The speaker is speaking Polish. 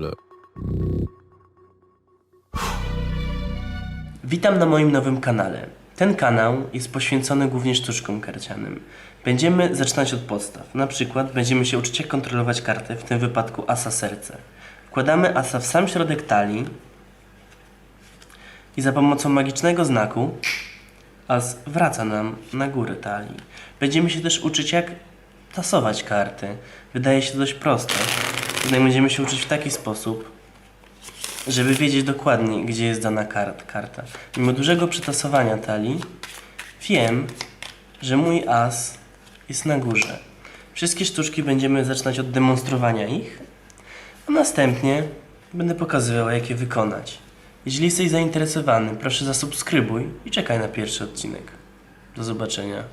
Look. Witam na moim nowym kanale. Ten kanał jest poświęcony głównie sztuczkom karcianym. Będziemy zaczynać od podstaw. Na przykład będziemy się uczyć jak kontrolować kartę, w tym wypadku asa serce. Wkładamy asa w sam środek talii i za pomocą magicznego znaku as wraca nam na górę talii. Będziemy się też uczyć jak tasować karty. Wydaje się dość proste. Jednak będziemy się uczyć w taki sposób, żeby wiedzieć dokładnie, gdzie jest dana kart, karta. Mimo dużego przetasowania talii, wiem, że mój as jest na górze. Wszystkie sztuczki będziemy zaczynać od demonstrowania ich, a następnie będę pokazywał, jak je wykonać. Jeśli jesteś zainteresowany, proszę zasubskrybuj i czekaj na pierwszy odcinek. Do zobaczenia.